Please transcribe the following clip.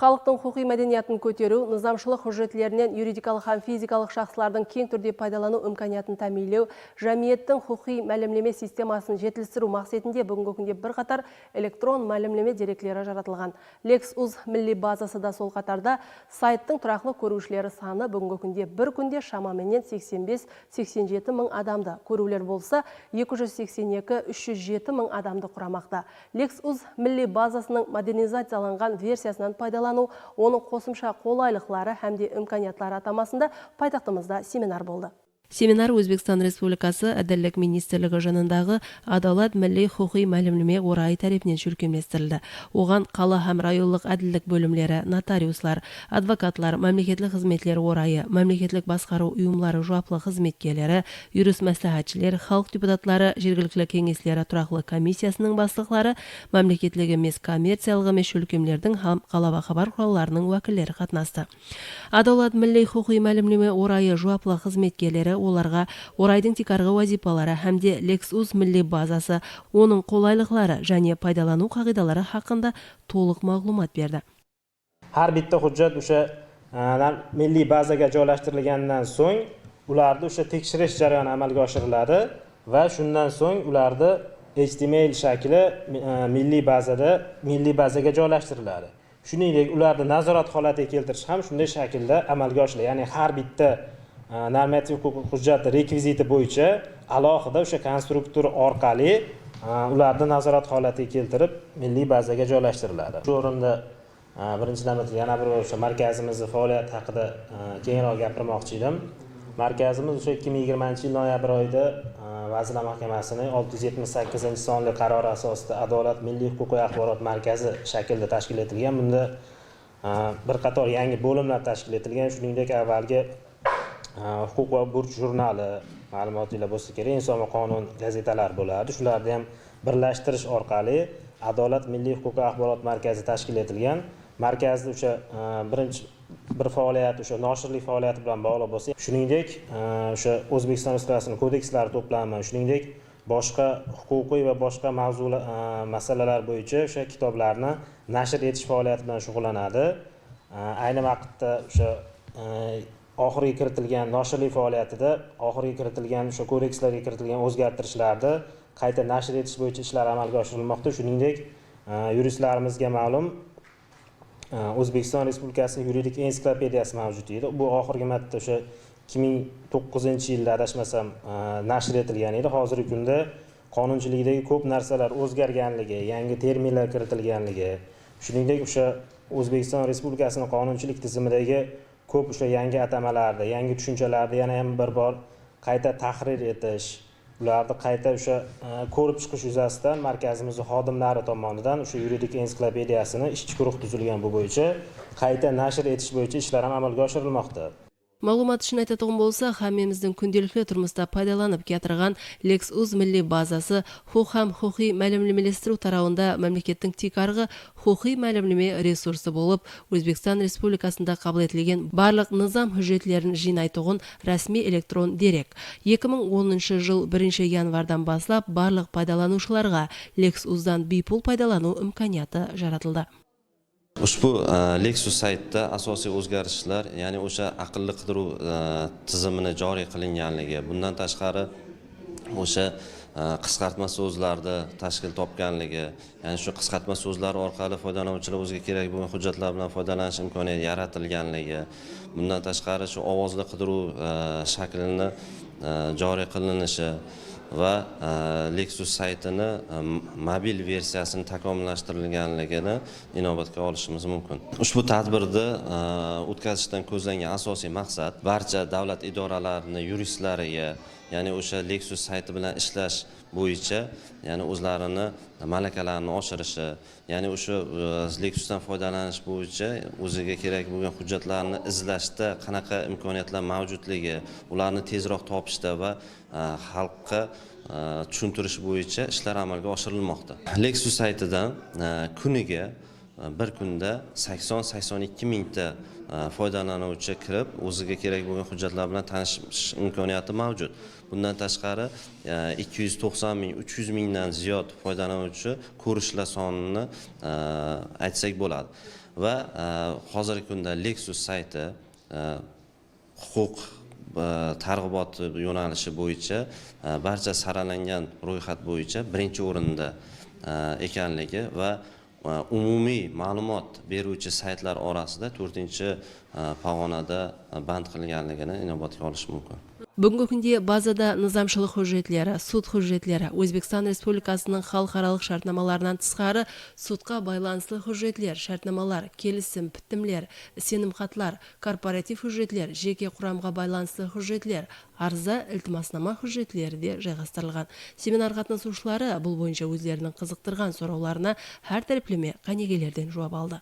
Халықтың құқи мәдениетін көтеру, нызамшылық хүжетлерінен юридикалық һәм физикалық шақсылардың кең түрде пайдалану үмканиятын тәмейлеу, жәмиеттің құқи мәлімлеме системасын жетілістіру мақсатында бүгінгі күнде бір қатар электрон мәлімлеме деректері жаратылған. LexUz милли базасы да сол қатарда сайттың тұрақлы көрушілері саны бүгінгі күнде бір күнде шамаменен 85-87 мың адамды көрулер болса 282-307 мың адамды құрамақта. LexUz милли базасының модернизацияланған версиясынан пайдалану, оның қосымша қолайлықлары һәмде үмканиятлары атамасында пайтақтымызда семинар болды. Семинар Өзбекстан Республикасы Әділдік Министрлігі жанындағы Адалат милли құқи мәлімлеме орайы тарапынан жүргенлестірілді. Оған қала һәм районлық әділдік бөлімлері, нотариуслар, адвокатлар, мемлекеттік қызметлер орайы, мемлекеттік басқару ұйымлары жауаплы қызметкерлері, юрист мәслихатшылар, халық депутатлары, жергілікті кеңеслері тұрақлы комиссиясының бастықтары, мемлекеттік емес коммерциялық емес өлкемлердің һәм қалаба хабар құралдарының уәкілдері қатынасты. Адалат милли құқи мәлімлеме орайы жауаплы қызметкерлері оларға орайдың тикарғы вазипалары һәмде лексус милли базасы, оның қолайлықлары және пайдалану қағидалары хақында толық мағлұмат берді. har bitta hujjat o'sha milliy bazaga joylashtirilgandan so'ng ularni o'sha tekshirish jarayoni amalga oshiriladi va shundan so'ng ularni html shakli milliy bazada milliy bazaga joylashtiriladi shuningdek ularni nazorat holatiga keltirish ham shunday shaklda amalga oshiriladi ya'ni har bitta normativ huquqiy hujjat rekviziti bo'yicha alohida o'sha konstruktor orqali ularni nazorat holatiga keltirib milliy bazaga joylashtiriladi. Shu o'rinda birinchi navbatda yana bir o'sha markazimizni faoliyati haqida kengroq gapirmoqchi edim. Markazimiz o'sha ikki ming yigirmanchi yil noyabr oyida vazirlar mahkamasining olti yuz yetmish sakkizinchi sonli qarori asosida adolat milliy huquqiy axborot markazi shaklida tashkil etilgan. Bunda bir qator yangi bo'limlar tashkil etilgan. Shuningdek avvalgi Э, huquq va burch jurnali ma'lumotinglar bo'lsa kerak inson va qonun gazetalari bo'ladi. Shularni ham birlashtirish orqali adolat milliy huquqiy axborot markazi tashkil etilgan. Markazni o'sha e, birinchi bir faoliyat o'sha noshirlik faoliyati bilan bog'liq bo'lsa shuningdek e, o'sha o'zbekiston respublikasini kodekslari to'plami shuningdek boshqa huquqiy va boshqa mavzular e, masalalar bo'yicha o'sha kitoblarni nashr etish faoliyati bilan shug'ullanadi. Ayni vaqtda o'sha oxirgi kiritilgan noshirlik faoliyatida oxirgi kiritilgan o'sha kodekslarga kiritilgan o'zgartirishlarni qayta nashr etish bo'yicha ishlar amalga oshirilmoqda. Shuningdek e, yuristlarimizga ma'lum e, o'zbekiston respublikasini yuridik ensiklopediyasi mavjud edi bu oxirgi marta o'sha ikki ming to'qqizinchi yilda adashmasam e, nashr etilgan edi. Hozirgi kunda qonunchilikdagi ko'p narsalar o'zgarganligi yangi terminlar kiritilganligi shuningdek o'sha o'zbekiston respublikasini qonunchilik tizimidagi ko'p o'sha yangi atamalarni yangi tushunchalarni yana ham bir bor qayta tahrir etish ularni qayta o'sha e, ko'rib chiqish yuzasidan markazimizni xodimlari tomonidan o'sha yuridik ensiklopediyasini ishchi guruh tuzilgan bu bo'yicha qayta nashr etish bo'yicha ishlar ham amalga oshirilmoqda. Мағлумат үшін айтатығым болса, хаммеміздің күнделікті тұрмыста пайдаланып кетірған LexUz милли базасы хуқ һәм хухи мәлімлемелестіру тарауында мемлекеттің тикарғы хухи мәлімлеме ресурсы болып, Өзбекстан Республикасында қабыл етілген барлық нызам хүжетлерін жинайтұғын рәсми электрон дерек. 2010 жыл 1 январдан баслап барлық пайдаланушыларға LexUzдан бейпул пайдалану жаратылды. Ushbu e, lexus saytda asosiy o'zgarishlar ya'ni o'sha aqlli qidiruv e, tizimini joriy qilinganligi. Bundan tashqari o'sha e, qisqartma so'zlarni tashkil topganligi ya'ni shu qisqartma so'zlar orqali foydalanuvchilar o'ziga kerak bo'lgan hujjatlar bilan foydalanish imkoniyati yaratilganligi bundan tashqari shu ovozli qidiruv shaklini joriy qilinishi va e, Lexus saytini e, mobil versiyasini takomillashtirilganligini inobatga olishimiz mumkin. Ushbu tadbirni e, o'tkazishdan ko'zlangan asosiy maqsad barcha davlat idoralarini yuristlariga, ya'ni o'sha Lexus sayti bilan ishlash bo'yicha ya'ni o'zlarini malakalarini oshirishi ya'ni o'sha Lexusdan foydalanish bo'yicha o'ziga kerak bo'lgan hujjatlarni izlashda qanaqa imkoniyatlar mavjudligi ularni tezroq topishda va xalqqa tushuntirish bo'yicha ishlar amalga oshirilmoqda. Lexus saytidan e, kuniga e, bir kunda 80-82 mingta e, foydalanuvchi kirib o'ziga kerak bo'lgan hujjatlar bilan tanishish imkoniyati mavjud. Bundan tashqari 290 ming 300 mingdan ziyod foydalanuvchi ko'rishlar sonini aytsak bo'ladi. Va hozirgi kunda lexus sayti huquq targ'ibot yo'nalishi bo'yicha e, barcha saralangan ro'yxat bo'yicha birinchi o'rinda e, ekanligi va e, umumiy ma'lumot beruvchi saytlar orasida to'rtinchi pog'onada band qilinganligini inobatga olish mumkin. Бүгінгі күнде базада нызамшылық hujjatlari, суд hujjatlari, Өзбекстан Республикасының халықаралық шартнамаларынан тысқары судқа байланысты hujjatlar, шартнамалар, келісім, бітімлер, сенімхатлар, корпоратив hujjatlar, жеке құрамға байланысты hujjatlar, арза, iltimosnoma hujjatlari де жайғастырылған. Семинар қатысушылары бұл бойынша өздерінің қызықтырған сұрауларына һәр тәріплеме қанегелерден жауап алды.